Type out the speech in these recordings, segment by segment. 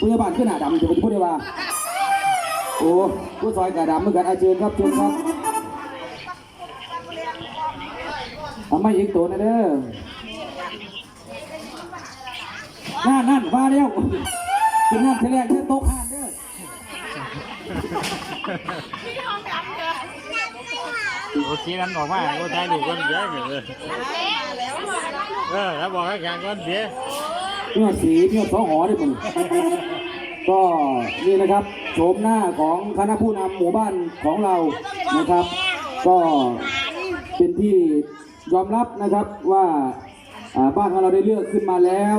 ผู้ใหญ่บ้านขึ้นหน้าดำจะเป็นผู้ใดว่า โอ้ผู้ซอยกระดำเหมือนกันอาเชิญครับเชิญครับเอาไม่ยิงตัวนะเด้อนั่นนั่นว่าแล้วเป็นนั่นเทแรกเด้อโต๊ะอ่านเด้อโอเคนั้นบอกว่าก็ได้ดูคนเดียวเลยเออแล้วบอกให้แข่งคนเดียว เมื่อสีเมื่อสองหอได้ผมก็นี่นะครับโฉมหน้าของคณะผู้นำหมู่บ้านของเรานะครับ ก็เป็นที่ยอมรับนะครับว่าอ่าบ้านของเราได้เลือกขึ้นมาแล้ว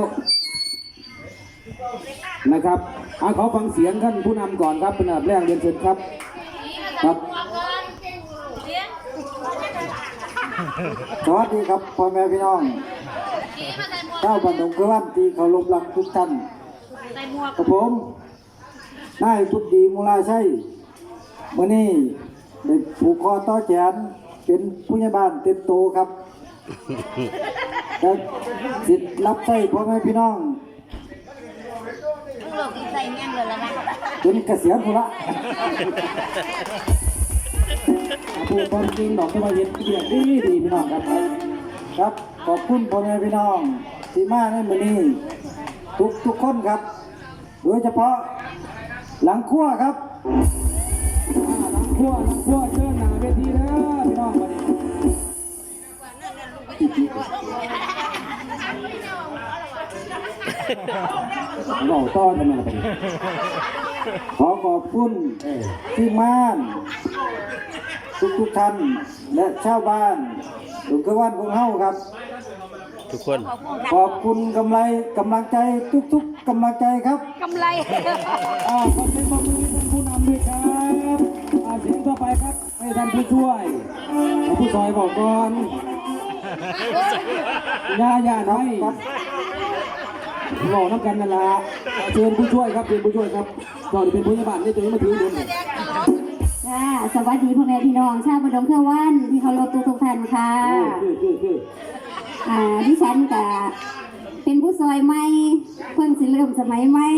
นะครับอาขอฟังเสียงท่านผู้นำก่อนครับเป็นอันดับแรกเรียนเชิญครับครับ สวัสดีครับพ่อแม่พี่น้องเจ้าบันดงกวันที่เขาลมรักทุกท่านกับผมนายพุทธดีมูลาชัยวันนี้ได้ผูกคอต่อแขนเป็นผู้ใหญ่บ้านเต็มโตครับและสิทธิ์รับใช้พ่อแม่พี่น้องลกใส่เงี้ยเลยแล้วนะจนเกษียณพุ่นละ ผู้ความจริงดอกที่ว่าเห็นเกียรติดีดีพี่น้องครับครับขอบคุณพ่อแม่พี่น้องที่มาในมื้อนี้ทุกทุกคนครับ โดยเฉพาะหลังครัวครับหลังขั้วหลังขั้วเชิญหน้าเวทีแล้วพี่น้องวันนี้เราต้อนกันมาเป็นขอขอบคุณที่ม่าน ทุกทุกๆท่านและชาวบ้านหลวงกระวันของเฮาครับ ทุกคน ขอบคุณกำไรกำลังใจทุกๆกำลังใจครับกำไรอ่าขอเสียงปรบมือให้ท่านผู้นำด้วยครับอ่าเสียงต่อไปครับให้ท่านผู้ช่วยเอาผู้ซอยบอกก่อนย่าย่าน้อยหล่อน้ำกันนั่นละเชิญผู้ช่วยครับเชิญผู้ช่วยครับก่อนจะเป็นผู้ใหญ่บ้านได้ตัวนี้มาถือเดิน ค่ะ สวัสดีพ่อแม่พี่น้องชาวบดงเครื่องวันที่เคารพทุกทุกๆท่านค่ะคือคือคืออ่าดิฉันกับเป็นผู้ซอยใหม่เพิ่งสิเริ่มสมัยใหม่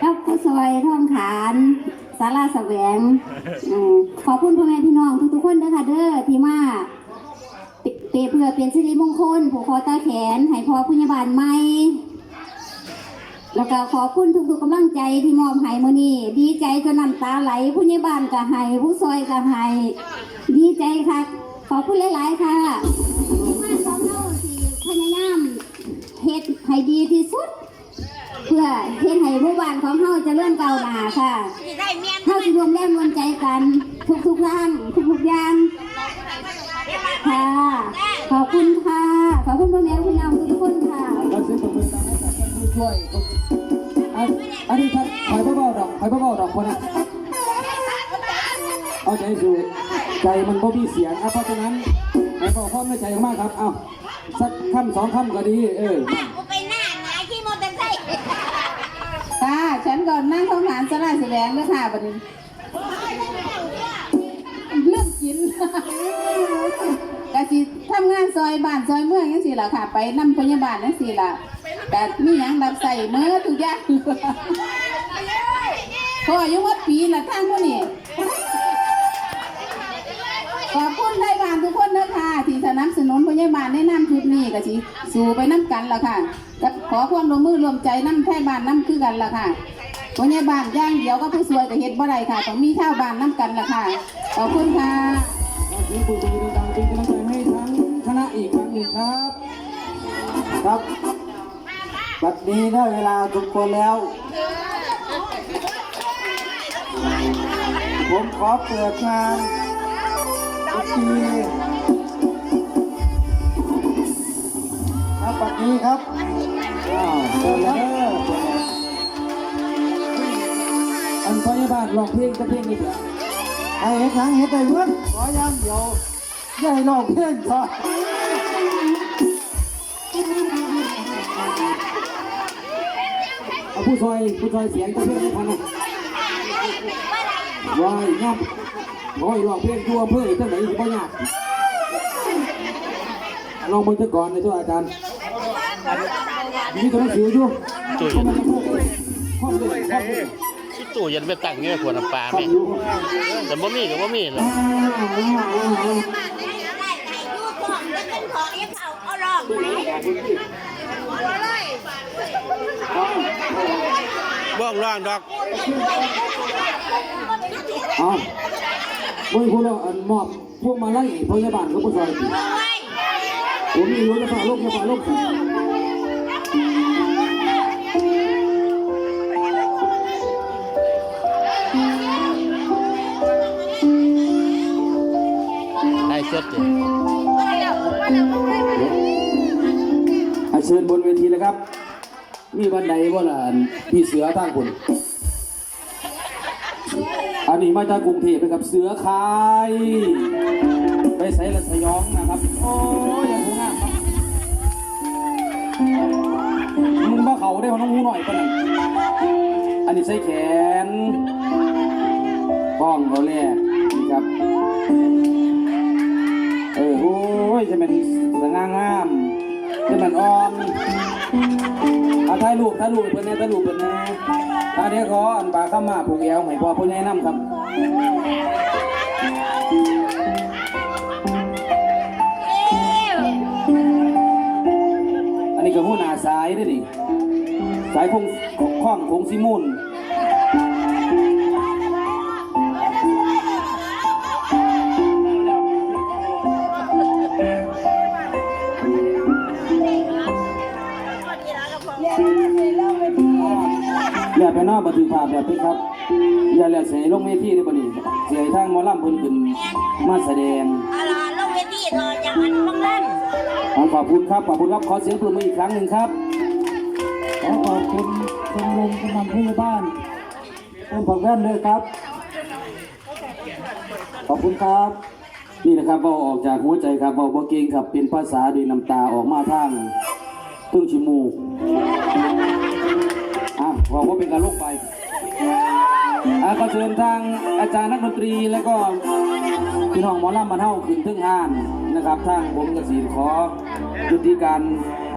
แล้วผู้ซอยท่องขานสาราแสวงอืมขอบคุณพ่อแม่พี่น้องทุกๆคนเด้อค่ะเด้อที่มาเปเปเพื่อเป็นสิริมงคลผูกคอตาแขนให้พอผู้ใหญ่บ้านใหม่ แล้วก็ขอบคุณทุกๆกำลังใจที่มอบให้มื้อนี้ดีใจจนน้ำตาไหล ผู้ใหญ่บ้านก็ให้ผู้ซอยก็ให้ดีใจค่ะ ขอบคุณหลายๆค่ะมาสองเฮาที่พยายามเฮ็ดให้ดีที่สุด เพื่อเฮ็ดให้หมู่บ้านของเฮาเจริญก้าวหน้าค่ะเฮาสิรวมแรงรวมใจกันทุกๆร่างทุกๆอย่างค่ะ ขอบคุณค่ะ ขอบคุณพ่อแม่ ช่วยอันอันนี้ท่านคอยเบาๆดอกคอยเบาๆดอกคนนะเอาใจสู่ใจมันก็มีเสียงเพราะฉะนั้นให้บอกความในใจมากครับ เอาสักคำสองคำก็ดี เออไปหน้าหายขี่มอเตอร์ไซค์ค่ะ ฉันก่อนนั่งท้องฐานสลายแดงด้วยค่ะบัดนี้เรื่องกินกะสิทำงานซอยบ้านซอยเมืองยังสิล่ะค่ะ ไปนำพยาบาลยังสิล่ะ แต่มีหยังรับใส่เมื่อทุกอย่างพออายุวัดปีละทางพวกนี้ขอบคุณไทยบานทุกคนนะคะที่สนับสนุนพยาบาลในน้ำชุดนี้ก็สิสู่ไปน้ำกันละค่ะก็ขอความร่วมมือร่วมใจน้ำไทยบ้านน้ำคือกันละค่ะพยาบาลย่างเดียวก็ผู้สวยก็เฮ็ดบ่ได้ค่ะต้องมีชาวบานน้ำกันละค่ะขอบคุณค่ะขอเสียงปรบมือดังเป็นกำลังใจให้ทั้งคณะอีกครั้งหนึ่งครับครับ บัดนี้ได้เวลาทุกคนแล้ว ผมขอเปิดงานปีครับบัดนี้ครับอ้าวเปิดแล้วอันพยาบาลร้องเพลงจะเพลงนี้เหรอไอ้เฮ็ดหยังเฮ็ดได้เพื่อนขอย่างเดียวให้ร้องเพลงซะ เอาผู้ซอยผู้ซอยเสียงจะเพลงให้พันนะวายงับโอ้ยร้องเพลงทั่วอำเพื่อตั้งไหนสิบ่ยากลองมือเถอะก่อนในตัวอาจารย์มีตัวหนังสืออยู่ตู้ข้อมันข้อข้อเลยข้อเลยที่ตู้เย็นไปตั้งอยู่ในขวดน้ำปลาข้อแม่อยู่แต่บ่มีก็บ่มีหรอก ได้ไก่ยูทองจะเป็นของเอฟเอาเอาลองไหนบ่องร้องดอกเอามึงพูดแล้วอันมอบพวกมาไล่พยาบาลเขาผู้ซอยผมมีรู้จะฝ่าโลกจะฝ่าโลกสิได้สดอยู่อา เชิญบนเวทีเลยครับ มีวันไหนว่าล่ะพี่เสือทางคุณอันนี้มาจากกรุงเทพนะครับเสือคายไปใส่ละสยองนะครับ โอ้ยยังคงงามครับมึงบ้าเขาได้ขอน้องหูหน่อยปะนั่นอันนี้ใส่แขนป้องเขาแรกนี่ครับ เออ โอ้ยจะเป็นสง่างาม จะเป็นอ่อนเอาถ่ายรูปถ่ายรูปเป็นแน่ถ่ายรูปเป็นแน่ตาเดี๋ยวขออันปลาข้ามาผูกแอวให้พ่อผู้ใหญ่น้ำครับอันนี้ก็หัวหน้าสายเด้วยดิสายคงข้องคงซิมุน อย่าไปนอกบันทึกภาพแบบนี้ครับ อย่าเหลือเสียลงเวทีได้บ่นี่เสียทางหมอลำเพิ่นขึ้นมาแสดงเอาล่ะลงเวทีรออย่างนั้นต้องเล่นขอบคุณครับขอบคุณครับขอเสียงปรบมืออีกครั้งหนึ่งครับขอขอบคุณชมรมกำนันผู้ใหญ่บ้านต้นผักแว่นเลยครับ ขอบคุณครับ นี่นะครับเบาออกจากหัวใจครับเบาบ่เก่งครับเป็นภาษาด้วยน้ำตาออกมาทางตึ้งชิมูกอะ บอกว่าเป็นการลุกไปอะก็เชิญทางอาจารย์นักดนตรีและก็พี่น้องหมอลำมาเท่าขึ้นทึ่งห้านนะครับทางผมกสีขอยุติการ